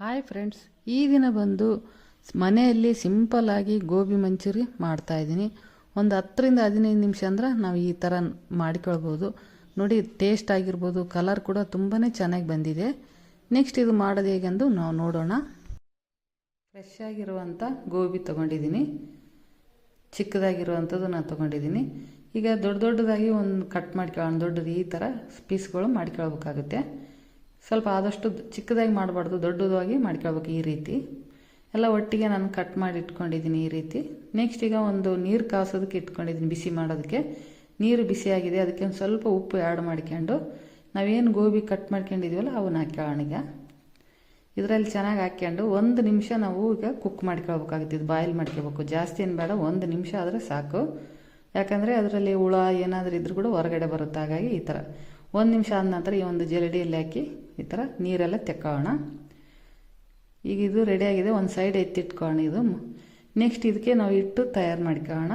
Hi friends ಈ ದಿನ ಬಂದು ಮನೆಯಲ್ಲಿ ಸಿಂಪಲ್ಲಾಗಿ ಗೋಬಿ ಮಂಚೂರಿ ಮಾಡ್ತಾಯಿದ್ದೀನಿ ಒಂದು ಹತ್ತರಿಂದ ಹದಿನೈದು ನಿಮಿಷ ಅಂದ್ರೆ ನಾವು ಈ ಥರ ಮಾಡಿಕೊಳ್ಬೋದು. ನೋಡಿ ಟೇಸ್ಟ್ ಆಗಿರ್ಬೋದು ಕಲರ್ ಕೂಡ ತುಂಬಾ ಚೆನ್ನಾಗಿ ಬಂದಿದೆ. ನೆಕ್ಸ್ಟ್ ಇದು ಮಾಡೋದು ಹೇಗೆಂದು ನಾವು ನೋಡೋಣ. ಫ್ರೆಶ್ ಆಗಿರುವಂಥ ಗೋಬಿ ತೊಗೊಂಡಿದ್ದೀನಿ. ಚಿಕ್ಕದಾಗಿರುವಂಥದ್ದು ನಾನು ತೊಗೊಂಡಿದ್ದೀನಿ. ಈಗ ದೊಡ್ಡ ದೊಡ್ಡದಾಗಿ ಒಂದು ಕಟ್ ಮಾಡ್ಕೊಳ್ಳೋಣ ದೊಡ್ಡದು ಈ ಥರ ಪೀಸ್ಗಳು ಮಾಡ್ಕೊಳ್ಬೇಕಾಗುತ್ತೆ. ಸ್ವಲ್ಪ ಆದಷ್ಟು ಚಿಕ್ಕದಾಗಿ ಮಾಡಬಾರ್ದು, ದೊಡ್ಡದಾಗಿ ಮಾಡ್ಕೊಳ್ಬೇಕು ಈ ರೀತಿ. ಎಲ್ಲ ಒಟ್ಟಿಗೆ ನಾನು ಕಟ್ ಮಾಡಿ ಇಟ್ಕೊಂಡಿದ್ದೀನಿ ಈ ರೀತಿ. ನೆಕ್ಸ್ಟ್ ಈಗ ಒಂದು ನೀರು ಕಾಸೋದಕ್ಕೆ ಇಟ್ಕೊಂಡಿದ್ದೀನಿ, ಬಿಸಿ ಮಾಡೋದಕ್ಕೆ. ನೀರು ಬಿಸಿಯಾಗಿದೆ, ಅದಕ್ಕೆ ಒಂದು ಸ್ವಲ್ಪ ಉಪ್ಪು ಆ್ಯಡ್ ಮಾಡ್ಕೊಂಡು, ನಾವೇನು ಗೋಬಿ ಕಟ್ ಮಾಡ್ಕೊಂಡಿದ್ದೀವಲ್ಲ ಅವನ್ನ ಹಾಕ್ಕೊಳ್ಳೋಣ ಈಗ. ಇದರಲ್ಲಿ ಚೆನ್ನಾಗಿ ಹಾಕ್ಕೊಂಡು ಒಂದು ನಿಮಿಷ ನಾವು ಈಗ ಕುಕ್ ಮಾಡ್ಕೊಳ್ಬೇಕಾಗುತ್ತೆ, ಇದು ಬಾಯ್ಲ್ ಮಾಡ್ಕೋಬೇಕು ಜಾಸ್ತಿ ಏನು ಬೇಡ, ಒಂದು ನಿಮಿಷ ಆದರೆ ಸಾಕು. ಯಾಕಂದರೆ ಅದರಲ್ಲಿ ಹುಳ ಏನಾದರೂ ಇದ್ರೂ ಕೂಡ ಹೊರಗಡೆ ಬರುತ್ತೆ, ಹಾಗಾಗಿ ಈ ಥರ ಒಂದು ನಿಮಿಷ ಆದ ನಂತರ ಈ ಒಂದು ಜಲಡಿಯಲ್ಲಿ ಹಾಕಿ ಈ ಥರ ನೀರೆಲ್ಲ ತೆಕ್ಕೋಣ. ಈಗ ಇದು ರೆಡಿಯಾಗಿದೆ ಒಂದು ಸೈಡ್ ಎತ್ತಿಟ್ಕೋಣ ಇದು. ನೆಕ್ಸ್ಟ್ ಇದಕ್ಕೆ ನಾವು ಇಟ್ಟು ತಯಾರು ಮಾಡ್ಕೋಣ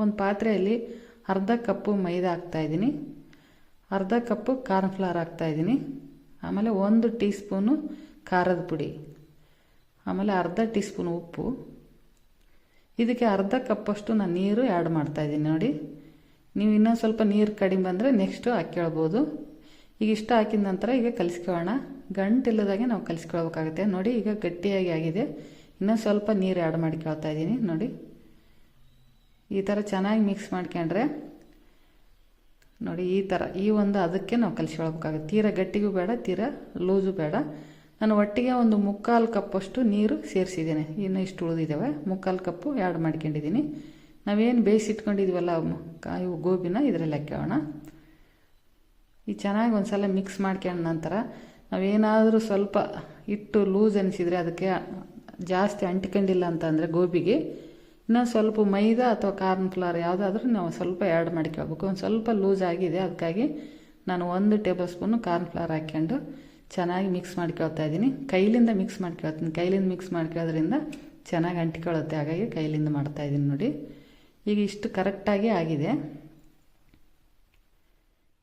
ಒಂದು ಪಾತ್ರೆಯಲ್ಲಿ ಅರ್ಧ ಕಪ್ಪು ಮೈದಾ ಹಾಕ್ತಾಯಿದ್ದೀನಿ ಅರ್ಧ ಕಪ್ಪು ಕಾರ್ನ್ಫ್ಲವರ್ ಹಾಕ್ತಾಯಿದ್ದೀನಿ ಆಮೇಲೆ ಒಂದು ಟೀ ಸ್ಪೂನು ಖಾರದ ಪುಡಿ. ಆಮೇಲೆ ಅರ್ಧ ಟೀ ಸ್ಪೂನ್ ಉಪ್ಪು. ಇದಕ್ಕೆ ಅರ್ಧ ಕಪ್ಪಷ್ಟು ನಾನು ನೀರು ಆ್ಯಡ್ ಮಾಡ್ತಾಯಿದ್ದೀನಿ ನೋಡಿ. ನೀವು ಇನ್ನೊಂದು ಸ್ವಲ್ಪ ನೀರು ಕಡಿಮೆ ಬಂದರೆ ನೆಕ್ಸ್ಟು ಹಾಕ್ಕೊಳ್ಬೋದು. ಈಗ ಇಷ್ಟ ಹಾಕಿದ ನಂತರ ಈಗ ಕಲಿಸ್ಕೊಳ್ಳೋಣ. ಗಂಟಿಲ್ಲದಾಗೆ ನಾವು ಕಲಿಸ್ಕೊಳ್ಬೇಕಾಗುತ್ತೆ. ನೋಡಿ ಈಗ ಗಟ್ಟಿಯಾಗಿ ಆಗಿದೆ. ಇನ್ನೂ ಸ್ವಲ್ಪ ನೀರು ಆ್ಯಡ್ ಮಾಡ್ಕೊಳ್ತಾ ಇದ್ದೀನಿ. ನೋಡಿ. ಈ ಥರ ಚೆನ್ನಾಗಿ ಮಿಕ್ಸ್ ಮಾಡ್ಕೊಂಡ್ರೆ, ನೋಡಿ ಈ ಥರ, ಈ ಒಂದು ಅದಕ್ಕೆ ನಾವು ಕಲಿಸ್ಕೊಳ್ಬೇಕಾಗುತ್ತೆ. ತೀರಾ ಗಟ್ಟಿಗೂ ಬೇಡ, ತೀರಾ ಲೂಸು ಬೇಡ. ನಾನು ಒಟ್ಟಿಗೆ ಒಂದು ಮುಕ್ಕಾಲು ಕಪ್ಪಷ್ಟು ನೀರು ಸೇರಿಸಿದ್ದೇನೆ. ಇನ್ನು ಇಷ್ಟು ಉಳಿದಿದ್ದಾವೆ. ಮುಕ್ಕಾಲು ಕಪ್ಪು ಆ್ಯಡ್ ಮಾಡ್ಕೊಂಡಿದ್ದೀನಿ. ನಾವೇನು ಬೇಯಿಸಿಟ್ಕೊಂಡಿದ್ವಲ್ಲ ಕಾಯಿ, ಗೋಬಿನ ಇದರಲ್ಲಿ ಹಾಕ್ಯೋಣ ಈ ಚೆನ್ನಾಗಿ ಒಂದು ಸಲ ಮಿಕ್ಸ್ ಮಾಡ್ಕೊಂಡ ನಂತರ ನಾವೇನಾದರೂ ಸ್ವಲ್ಪ ಇಟ್ಟು ಲೂಸ್ ಅನಿಸಿದರೆ ಅದಕ್ಕೆ ಜಾಸ್ತಿ ಅಂಟ್ಕೊಂಡಿಲ್ಲ ಅಂತಂದರೆ ಗೋಬಿಗೆ. ಇನ್ನೊಂದು ಸ್ವಲ್ಪ ಮೈದಾ ಅಥವಾ ಕಾರ್ನ್ ಫ್ಲವರ್ ಯಾವುದಾದ್ರೂ ನಾವು ಸ್ವಲ್ಪ ಆ್ಯಡ್ ಮಾಡ್ಕೊಳ್ಬೇಕು ಒಂದು ಸ್ವಲ್ಪ ಲೂಸ್ ಆಗಿದೆ, ಅದಕ್ಕಾಗಿ ನಾನು ಒಂದು ಟೇಬಲ್ ಸ್ಪೂನು ಕಾರ್ನ್ ಫ್ಲವರ್ ಹಾಕ್ಕೊಂಡು ಚೆನ್ನಾಗಿ ಮಿಕ್ಸ್ ಮಾಡ್ಕೊಳ್ತಾ ಇದ್ದೀನಿ. ಕೈಲಿಂದ ಮಿಕ್ಸ್ ಮಾಡ್ಕೊಳ್ತೀನಿ. ಕೈಲಿಂದ ಮಿಕ್ಸ್ ಮಾಡ್ಕೊಳ್ಳೋದ್ರಿಂದ ಚೆನ್ನಾಗಿ ಅಂಟಿಕೊಳ್ಳುತ್ತೆ. ಹಾಗಾಗಿ ಕೈಲಿಂದ ಮಾಡ್ತಾ ಇದ್ದೀನಿ ನೋಡಿ. ಈಗ ಇಷ್ಟು ಕರೆಕ್ಟಾಗಿ ಆಗಿದೆ.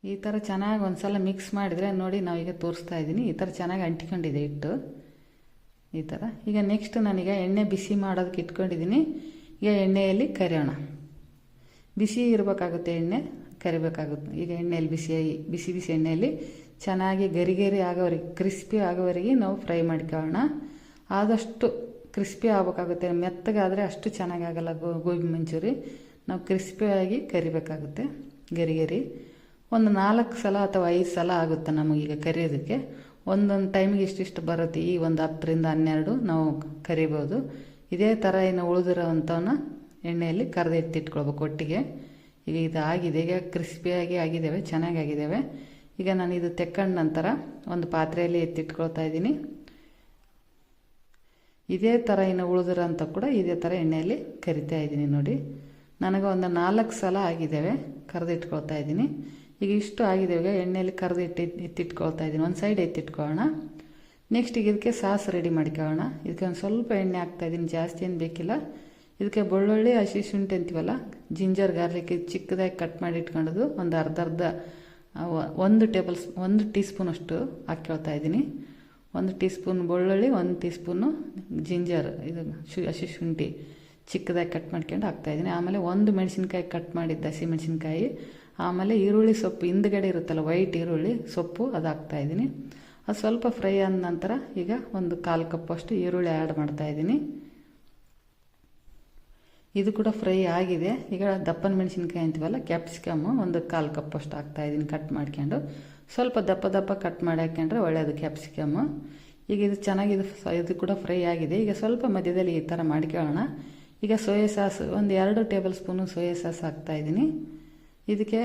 ಈ ಥರ ಚೆನ್ನಾಗಿ ಒಂದು ಸಲ ಮಿಕ್ಸ್ ಮಾಡಿದರೆ ನೋಡಿ ನಾವೀಗ ತೋರಿಸ್ತಾ ಇದ್ದೀನಿ ಈ ಥರ ಚೆನ್ನಾಗಿ ಅಂಟಿಕೊಂಡಿದೆ ಹಿಟ್ಟು. ಈ ಥರ ಈಗ ನೆಕ್ಸ್ಟ್ ನಾನೀಗ ಎಣ್ಣೆ ಬಿಸಿ ಮಾಡೋದಕ್ಕೆ ಇಟ್ಕೊಂಡಿದ್ದೀನಿ ಈಗ ಎಣ್ಣೆಯಲ್ಲಿ ಕರಿಯೋಣ. ಬಿಸಿ ಇರಬೇಕಾಗುತ್ತೆ ಎಣ್ಣೆ, ಕರಿಬೇಕಾಗುತ್ತೆ. ಈಗ ಎಣ್ಣೆಯಲ್ಲಿ ಬಿಸಿ ಬಿಸಿ ಬಿಸಿ ಎಣ್ಣೆಯಲ್ಲಿ ಚೆನ್ನಾಗಿ ಗರಿ ಗರಿ ಆಗೋವರೆಗೆ ಕ್ರಿಸ್ಪಿ ಆಗೋವರೆಗೆ ನಾವು ಫ್ರೈ ಮಾಡ್ಕೊಳ್ಳೋಣ. ಆದಷ್ಟು ಕ್ರಿಸ್ಪಿ ಆಗಬೇಕಾಗುತ್ತೆ. ಮೆತ್ತಗಾದರೆ ಅಷ್ಟು ಚೆನ್ನಾಗಾಗಲ್ಲ ಗೋಬಿ ಮಂಚೂರಿ. ನಾವು ಕ್ರಿಸ್ಪಿಯಾಗಿ ಕರಿಬೇಕಾಗುತ್ತೆ. ಗರಿ. ಒಂದು ನಾಲ್ಕು ಸಲ ಅಥವಾ ಐದು ಸಲ ಆಗುತ್ತೆ ನಮಗೀಗ ಕರೆಯೋದಕ್ಕೆ. ಒಂದೊಂದು ಟೈಮಿಗೆ ಇಷ್ಟಿಷ್ಟು ಬರುತ್ತೆ. ಈ ಒಂದು ಹತ್ತರಿಂದ ಹನ್ನೆರಡು ನಾವು ಕರಿಬೋದು. ಇದೇ ಥರ ಇನ್ನು ಉಳಿದಿರೋವಂಥವನ್ನ ಎಣ್ಣೆಯಲ್ಲಿ ಕರೆದು ಎತ್ತಿಟ್ಕೊಳ್ಬೇಕು ಒಟ್ಟಿಗೆ. ಈಗ ಇದು ಆಗಿದೆ ಈಗ ಕ್ರಿಸ್ಪಿಯಾಗಿ ಆಗಿದ್ದಾವೆ, ಚೆನ್ನಾಗಿ ಆಗಿದ್ದಾವೆ. ಈಗ ನಾನು ಇದು ತೆಕ್ಕೊಂಡ ನಂತರ ಒಂದು ಪಾತ್ರೆಯಲ್ಲಿ ಎತ್ತಿಟ್ಕೊಳ್ತಾ ಇದ್ದೀನಿ. ಇದೇ ಥರ ಇನ್ನು ಉಳಿದಿರೋಂಥ ಕೂಡ ಇದೇ ಥರ ಎಣ್ಣೆಯಲ್ಲಿ ಕರಿತಾ ಇದ್ದೀನಿ ನೋಡಿ. ನನಗೆ ಒಂದು ನಾಲ್ಕು ಸಲ ಆಗಿದ್ದಾವೆ ಕರೆದಿಟ್ಕೊಳ್ತಾ ಇದ್ದೀನಿ. ಈಗ ಇಷ್ಟು ಆಗಿದೆ. ಈಗ ಎಣ್ಣೆಯಲ್ಲಿ ಕರೆದು ಇಟ್ಟು ಎತ್ತಿಟ್ಕೊಳ್ತಾ ಇದ್ದೀನಿ. ಒಂದು ಸೈಡ್ ಎತ್ತಿಟ್ಕೊಳ್ಳೋಣ. ನೆಕ್ಸ್ಟ್ ಈಗ ಇದಕ್ಕೆ ಸಾಸ್ ರೆಡಿ ಮಾಡ್ಕೊಳ್ಳೋಣ. ಇದಕ್ಕೆ ಒಂದು ಸ್ವಲ್ಪ ಎಣ್ಣೆ ಹಾಕ್ತಾ ಇದ್ದೀನಿ. ಜಾಸ್ತಿ ಏನು ಬೇಕಿಲ್ಲ. ಇದಕ್ಕೆ ಬೆಳ್ಳುಳ್ಳಿ, ಹಸಿ ಶುಂಠಿ ಅಂತೀವಲ್ಲ ಜಿಂಜರ್ ಗಾರ್ಲಿಕ್ ಚಿಕ್ಕದಾಗಿ ಕಟ್ ಮಾಡಿ ಇಟ್ಕೊಂಡಿದ್ದು ಒಂದು ಅರ್ಧ ಅರ್ಧ ಒಂದು ಟೇಬಲ್ ಒಂದು ಟೀ ಸ್ಪೂನಷ್ಟು ಹಾಕ್ಕೊಳ್ತಾ ಇದ್ದೀನಿ. ಒಂದು ಟೀ ಸ್ಪೂನ್ ಬೆಳ್ಳುಳ್ಳಿ, ಒಂದು ಟೀ ಸ್ಪೂನು ಜಿಂಜರ್ ಇದು ಶು, ಹಸಿ ಶುಂಠಿ ಚಿಕ್ಕದಾಗಿ ಕಟ್ ಮಾಡ್ಕೊಂಡು ಹಾಕ್ತಾಯಿದ್ದೀನಿ ಆಮೇಲೆ ಒಂದು ಮೆಣಸಿನ್ಕಾಯಿ ಕಟ್ ಮಾಡಿದ್ದ ಹಸಿ ಮೆಣಸಿನ್ಕಾಯಿ. ಆಮೇಲೆ ಈರುಳ್ಳಿ ಸೊಪ್ಪು ಹಿಂದ್ಗಡೆ ಇರುತ್ತಲ್ಲ ವೈಟ್ ಈರುಳ್ಳಿ ಸೊಪ್ಪು ಅದು ಹಾಕ್ತಾಯಿದ್ದೀನಿ ಅದು ಸ್ವಲ್ಪ ಫ್ರೈ ಆದ ನಂತರ ಈಗ ಒಂದು ಕಾಲು ಕಪ್ಪಷ್ಟು ಈರುಳ್ಳಿ ಆ್ಯಡ್ ಮಾಡ್ತಾಯಿದ್ದೀನಿ ಇದು ಕೂಡ ಫ್ರೈ ಆಗಿದೆ. ಈಗ ದಪ್ಪನ ಮೆಣಸಿನ್ಕಾಯಿ ಅಂತೀವಲ್ಲ ಕ್ಯಾಪ್ಸಿಕಮ್ಮು ಒಂದು ಕಾಲು ಕಪ್ಪಷ್ಟು ಹಾಕ್ತಾಯಿದ್ದೀನಿ ಕಟ್ ಮಾಡ್ಕೊಂಡು. ಸ್ವಲ್ಪ ದಪ್ಪ ದಪ್ಪ ಕಟ್ ಮಾಡಿ ಹಾಕ್ಕೊಂಡ್ರೆ ಒಳ್ಳೆಯದು ಕ್ಯಾಪ್ಸಿಕಮ್ಮು ಈಗ ಇದು ಚೆನ್ನಾಗಿದೆ ಇದು ಕೂಡ ಫ್ರೈ ಆಗಿದೆ. ಈಗ ಸ್ವಲ್ಪ ಮಧ್ಯದಲ್ಲಿ ಈ ಥರ ಮಾಡ್ಕೊಳ್ಳೋಣ. ಈಗ ಸೋಯಾ ಸಾಸ್, ಒಂದು ಎರಡು ಟೇಬಲ್ ಸ್ಪೂನು ಸೋಯಾ ಸಾಸ್ ಹಾಕ್ತಾಯಿದ್ದೀನಿ ಇದಕ್ಕೆ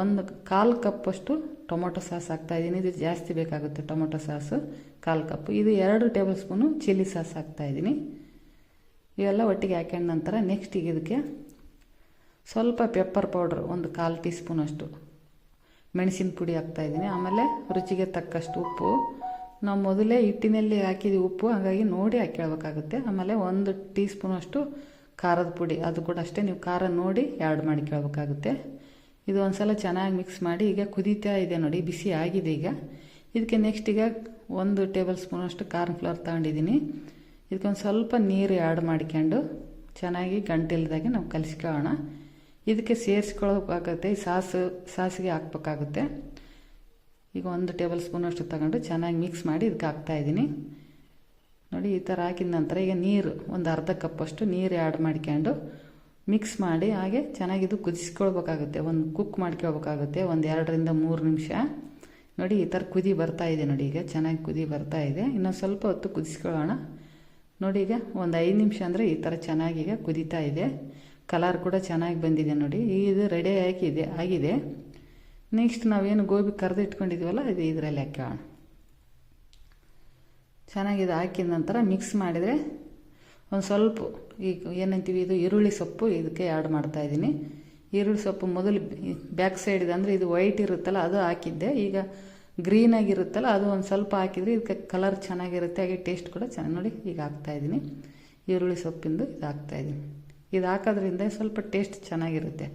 ಒಂದು ಕಾಲು ಕಪ್ಪಷ್ಟು ಟೊಮೊಟೊ ಸಾಸ್ ಹಾಕ್ತಾಯಿದ್ದೀನಿ ಇದು ಜಾಸ್ತಿ ಬೇಕಾಗುತ್ತೆ ಟೊಮೊಟೊ ಸಾಸು, ಕಾಲು ಕಪ್ಪು. ಇದು ಎರಡು ಟೇಬಲ್ ಸ್ಪೂನು ಚಿಲ್ಲಿ ಸಾಸ್ ಹಾಕ್ತಾಯಿದ್ದೀನಿ ಇವೆಲ್ಲ ಒಟ್ಟಿಗೆ ಹಾಕ್ಯಂಡ ನಂತರ ನೆಕ್ಸ್ಟ್ ಈಗ ಇದಕ್ಕೆ ಸ್ವಲ್ಪ ಪೆಪ್ಪರ್ ಪೌಡ್ರ್ ಒಂದು ಕಾಲು ಟೀ ಸ್ಪೂನಷ್ಟು ಮೆಣಸಿನ ಪುಡಿ ಹಾಕ್ತಾಯಿದ್ದೀನಿ ಆಮೇಲೆ ರುಚಿಗೆ ತಕ್ಕಷ್ಟು ಉಪ್ಪು. ನಾವು ಮೊದಲೇ ಹಿಟ್ಟಿನಲ್ಲಿ ಹಾಕಿದ್ವಿ ಉಪ್ಪು, ಹಾಗಾಗಿ ನೋಡಿ ಹಾಕ್ಕೊಳ್ಬೇಕಾಗುತ್ತೆ ಆಮೇಲೆ ಒಂದು ಟೀ ಸ್ಪೂನಷ್ಟು ಖಾರದ ಪುಡಿ. ಅದು ಕೂಡ ಅಷ್ಟೇ, ನೀವು ಖಾರ ನೋಡಿ ಆ್ಯಡ್ ಮಾಡಿಕೊಳ್ಬೇಕಾಗುತ್ತೆ ಇದು ಒಂದು ಸಲ ಚೆನ್ನಾಗಿ ಮಿಕ್ಸ್ ಮಾಡಿ ಈಗ ಕುದೀತಾ ಇದೆ ನೋಡಿ, ಬಿಸಿ ಆಗಿದೆ ಈಗ. ಇದಕ್ಕೆ ನೆಕ್ಸ್ಟ್ ಈಗ ಒಂದು ಟೇಬಲ್ ಸ್ಪೂನಷ್ಟು ಕಾರ್ನ್ ಫ್ಲವರ್ ತಗೊಂಡಿದ್ದೀನಿ. ಇದಕ್ಕೊಂದು ಸ್ವಲ್ಪ ನೀರು ಆ್ಯಡ್ ಮಾಡ್ಕೊಂಡು ಚೆನ್ನಾಗಿ ಗಂಟಿಲ್ದಾಗೆ ನಾವು ಕಲಿಸ್ಕೊಳ್ಳೋಣ. ಇದಕ್ಕೆ ಸೇರಿಸ್ಕೊಳ್ಬೇಕಾಗುತ್ತೆ ಈ ಸಾಸು, ಸಾಸಿಗೆ ಹಾಕ್ಬೇಕಾಗುತ್ತೆ. ಈಗ ಒಂದು ಟೇಬಲ್ ಸ್ಪೂನಷ್ಟು ತಗೊಂಡು ಚೆನ್ನಾಗಿ ಮಿಕ್ಸ್ ಮಾಡಿ ಇದಕ್ಕೆ ಹಾಕ್ತಾಯಿದ್ದೀನಿ ನೋಡಿ, ಈ ಥರ ಹಾಕಿದ ನಂತರ ಈಗ ನೀರು, ಒಂದು ಅರ್ಧ ಕಪ್ಪಷ್ಟು ನೀರು ಆ್ಯಡ್ ಮಾಡ್ಕೊಂಡು ಮಿಕ್ಸ್ ಮಾಡಿ ಹಾಗೆ ಚೆನ್ನಾಗಿದು ಕುದಿಸ್ಕೊಳ್ಬೇಕಾಗುತ್ತೆ. ಒಂದು ಕುಕ್ ಮಾಡ್ಕೊಳ್ಬೇಕಾಗುತ್ತೆ. ಒಂದು ಎರಡರಿಂದ ಮೂರು ನಿಮಿಷ. ನೋಡಿ, ಈ ಥರ ಕುದಿ ಬರ್ತಾ ಇದೆ ನೋಡಿ ಈಗ. ಚೆನ್ನಾಗಿ ಕುದಿ ಬರ್ತಾ ಇದೆ. ಇನ್ನೊಂದು ಸ್ವಲ್ಪ ಹೊತ್ತು ಕುದಿಸ್ಕೊಳ್ಳೋಣ. ನೋಡಿ ಈಗ ಒಂದು ಐದು ನಿಮಿಷ ಅಂದರೆ ಈ ಥರ ಚೆನ್ನಾಗಿ ಈಗ ಕುದೀತಾ ಇದೆ. ಕಲರ್ ಕೂಡ ಚೆನ್ನಾಗಿ ಬಂದಿದೆ ನೋಡಿ. ಇದು ರೆಡಿ ಆಗಿದೆ ಆಗಿದೆ. ನೆಕ್ಸ್ಟ್ ನಾವೇನು ಗೋಬಿ ಕರೆದು ಇಟ್ಕೊಂಡಿದ್ದೀವಲ್ಲ ಇದು ಇದರಲ್ಲಿ ಹಾಕೋಣ. ಚೆನ್ನಾಗಿದೆ, ಹಾಕಿದ ನಂತರ ಮಿಕ್ಸ್ ಮಾಡಿದರೆ ಒಂದು ಸ್ವಲ್ಪ ಈಗ ಏನಂತೀವಿ ಇದು ಈರುಳ್ಳಿ ಸೊಪ್ಪು ಇದಕ್ಕೆ ಆ್ಯಡ್ ಮಾಡ್ತಾಯಿದ್ದೀನಿ ಈರುಳ್ಳಿ ಸೊಪ್ಪು ಮೊದಲು ಬ್ಯಾಕ್ ಸೈಡ್ ಅಂದರೆ ಇದು ವೈಟ್ ಇರುತ್ತಲ್ಲ ಅದು ಹಾಕಿದ್ದೆ. ಈಗ ಗ್ರೀನ್ ಆಗಿರುತ್ತಲ್ಲ ಅದು ಒಂದು ಸ್ವಲ್ಪ ಹಾಕಿದರೆ ಇದಕ್ಕೆ ಕಲರ್ ಚೆನ್ನಾಗಿರುತ್ತೆ. ಹಾಗೆ ಟೇಸ್ಟ್ ಕೂಡ ಚೆನ್ನಾಗಿ ನೋಡಿ ಈಗ ಹಾಕ್ತಾಯಿದ್ದೀನಿ ಈರುಳ್ಳಿ ಸೊಪ್ಪಿಂದು ಇದು ಹಾಕ್ತಾಯಿದ್ದೀನಿ ಇದು ಹಾಕೋದ್ರಿಂದ ಸ್ವಲ್ಪ ಟೇಸ್ಟ್ ಚೆನ್ನಾಗಿರುತ್ತೆ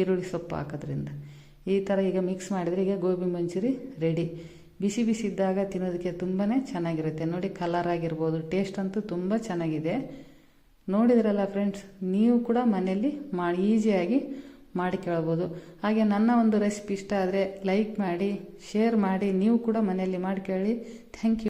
ಈರುಳ್ಳಿ ಸೊಪ್ಪು ಹಾಕೋದ್ರಿಂದ. ಈ ಥರ ಈಗ ಮಿಕ್ಸ್ ಮಾಡಿದರೆ ಈಗ ಗೋಬಿ ಮಂಚೂರಿ ರೆಡಿ ಬಿಸಿ ಬಿಸಿ ಇದ್ದಾಗ ತಿನ್ನೋದಕ್ಕೆ ತುಂಬಾ ಚೆನ್ನಾಗಿರುತ್ತೆ. ನೋಡಿ ಕಲರ್ ಆಗಿರ್ಬೋದು ಟೇಸ್ಟ್ ಅಂತೂ ತುಂಬ ಚೆನ್ನಾಗಿದೆ. ನೋಡಿದ್ರಲ್ಲ ಫ್ರೆಂಡ್ಸ್ ನೀವು ಕೂಡ ಮನೆಯಲ್ಲಿ ಮಾಡಿ ಈಸಿಯಾಗಿ ಮಾಡಿ ಕೇಳ್ಬೋದು. ಹಾಗೆ ನನ್ನ ಒಂದು ರೆಸಿಪಿ ಇಷ್ಟ ಆದರೆ ಲೈಕ್ ಮಾಡಿ ಶೇರ್ ಮಾಡಿ, ನೀವು ಕೂಡ ಮನೆಯಲ್ಲಿ ಮಾಡಿ ಕೇಳಿ. Thank you